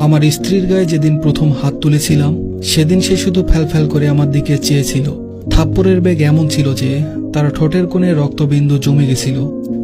আমার স্ত্রীর গায়ে যেদিন প্রথম হাত তুলেছিলাম, সেদিন সে শুধু ফ্যালফ্যাল করে আমার দিকে চেয়েছিল। থাপ্পড়ের বেগ এমন ছিল যে, তার ঠোঁটের কোণে রক্তবিন্দু জমে গেছিল।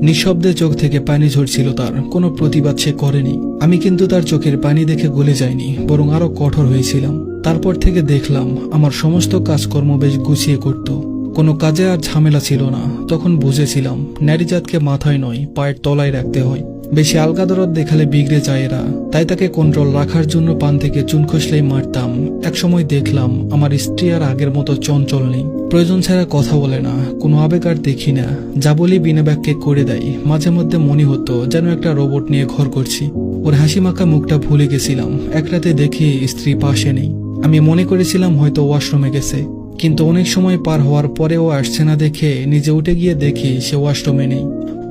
নিঃশব্দে চোখ থেকে পানি ঝরছিল তার, কোনো প্রতিবাদ সে করেনি। আমি কিন্তু তার চোখের পানি দেখে গলে যায়নি বরং আরও কঠোর হয়েছিলাম। তারপর থেকে দেখলাম, আমার সমস্ত কাজকর্ম বেশ গুছিয়ে করত। কোনো কাজে আর ঝামেলা ছিল না, তখন বুঝেছিলাম, নারীজাতকে মাথায় নয়, পায়ের তলায় রাখতে হয়। বেশি আলগা দরদ দেখালে বিগড়ে যায় এরা। তাই তাকে কন্ট্রোল রাখার জন্য পান থেকে চুন খসলেই মারতাম। একসময় দেখলাম, আমার স্ত্রী আর আগের মতো চঞ্চল নেই। প্রয়োজন ছাড়া কথা বলে না, কোনো আবেগ আর দেখি না। যা বলি বিনা ব্যাগকে করে দেয়। মাঝে মধ্যে মনে হতো যেন একটা রোবট নিয়ে ঘর করছি। ওর হাসি মাখা মুখটা ভুলে গেছিলাম। এক রাতে দেখি স্ত্রী পাশে নেই। আমি মনে করেছিলাম হয়তো ওয়াশরুমে গেছে। কিন্তু অনেক সময় পার হওয়ার পরেও আসছে না দেখে নিজে উঠে গিয়ে দেখি সে ওয়াশরুমে নেই।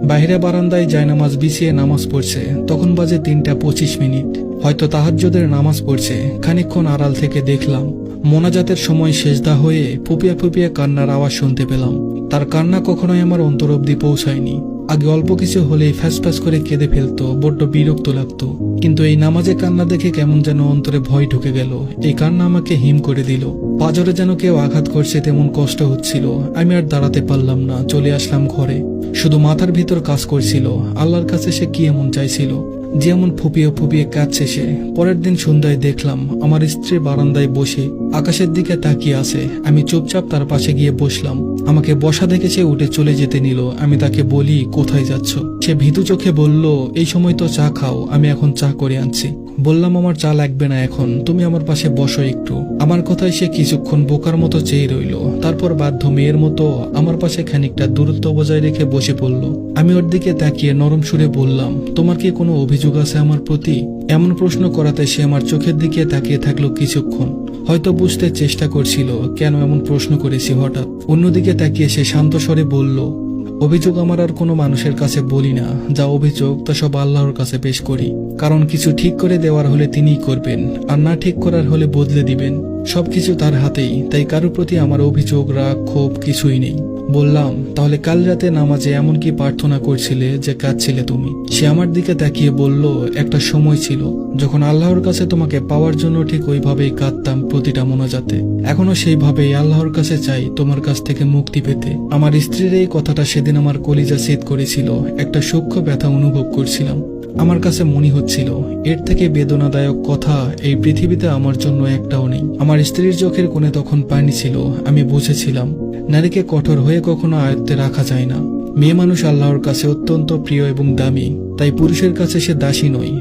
বাইরে বারান্দায় জায়নামাজ বিছিয়ে নামাজ পড়ছে। তখন বাজে তিনটা পঁচিশ মিনিট। হয়তো তাহাজ্যদের নামাজ পড়ছে। খানিক্ষণ আড়াল থেকে দেখলাম, মোনাজাতের সময় সেজদা হয়ে ফুপিয়া ফুপিয়া কান্নার আওয়াজ শুনতে পেলাম। তার কান্না কখনোই আমার অন্তর অব্দি পৌঁছায়নি। আগে অল্প কিছু হলেই ফ্যাস ফ্যাস করে কেঁদে ফেলতো, বড্ড বিরক্ত লাগতো। কিন্তু এই নামাজে কান্না দেখে কেমন যেন অন্তরে ভয় ঢুকে গেল। এই কান্না আমাকে হিম করে দিল। পাজরে যেন কেউ আঘাত করছে তেমন কষ্ট হচ্ছিল। আমি আর দাঁড়াতে পারলাম না, চলে আসলাম ঘরে। শুধু মাথার ভিতর কাজ করছিল। আল্লাহর কাছে সে কি এমন চাইছিল? যেমন ফুপিয়ে ফুপিয়ে কাঁদছে সে। পরের দিন সন্ধ্যায় দেখলাম, আমার স্ত্রী বারান্দায় বসে আকাশের দিকে তাকিয়ে আছে। আমি চুপচাপ তার পাশে গিয়ে বসলাম। আমাকে বসা দেখে সে উঠে চলে যেতে নিল। আমি তাকে বলি, কোথায় যাচ্ছ? সে ভীতু চোখে বলল, এই সময় তো চা খাও, আমি এখন চা করে আনছি। বললাম, আমার চা লাগবে না এখন, তুমি আমার পাশে বসো একটু। আমার কথায় সে কিছুক্ষণ বোকার মতো চেয়ে রইল। তারপর বাধ্য মেয়ের মতো আমার পাশে খানিকটা দূরত্ব বজায় রেখে বসে পড়ল। আমি ওর দিকে তাকিয়ে নরম সুরে বললাম, তোমার কি কোনো অভিযোগ আছে আমার প্রতি? এমন প্রশ্ন করাতে সে আমার চোখের দিকে তাকিয়ে থাকল কিছুক্ষণ। হয়তো বুঝতে চেষ্টা করছিল কেন এমন প্রশ্ন করেছি হঠাৎ। অন্যদিকে তাকিয়ে সে শান্ত স্বরে বলল, অভিযোগ আমার আর কোনো মানুষের কাছে বলি না। যা অভিযোগ, তা সব আল্লাহর কাছে পেশ করি। কারণ কিছু ঠিক করে দেওয়ার হলে তিনিই করবেন, আর না ঠিক করার হলে বদলে দিবেন। সবকিছু তার হাতেই, তাই কারোর প্রতি আমার অভিযোগ, রাগ, ক্ষোভ কিছুই নেই। বললাম, তাহলে কাল রাতে নামাজে এমন কি প্রার্থনা করছিলে যে কাঁদছিলে তুমি? সে আমার দিকে তাকিয়ে বলল, একটা সময় ছিল, যখন আল্লাহর কাছে তোমাকে পাওয়ার জন্য ঠিক ওইভাবেই কাঁদতাম প্রতিটা মোনাজাতে। এখনও সেইভাবেই আল্লাহর কাছে চাই তোমার কাছ থেকে মুক্তি পেতে। আমার স্ত্রীর এই কথাটা সেদিন আমার কলিজা সেদ করেছিল, একটা সূক্ষ্ম ব্যথা অনুভব করছিলাম। আমার কাছে মনে হচ্ছিল, এর থেকে বেদনাদায়ক কথা এই পৃথিবীতে আমার জন্য একটাও নেই। আমার স্ত্রীর চোখের কোণে তখন পানি ছিল, আমি বুঝেছিলাম, নারীকে কঠোর হয়ে কখনো আয়ত্তে রাখা যায় না। মেয়ে মানুষ আল্লাহর কাছে অত্যন্ত প্রিয় এবং দামি, তাই পুরুষের কাছে সে দাসী নয়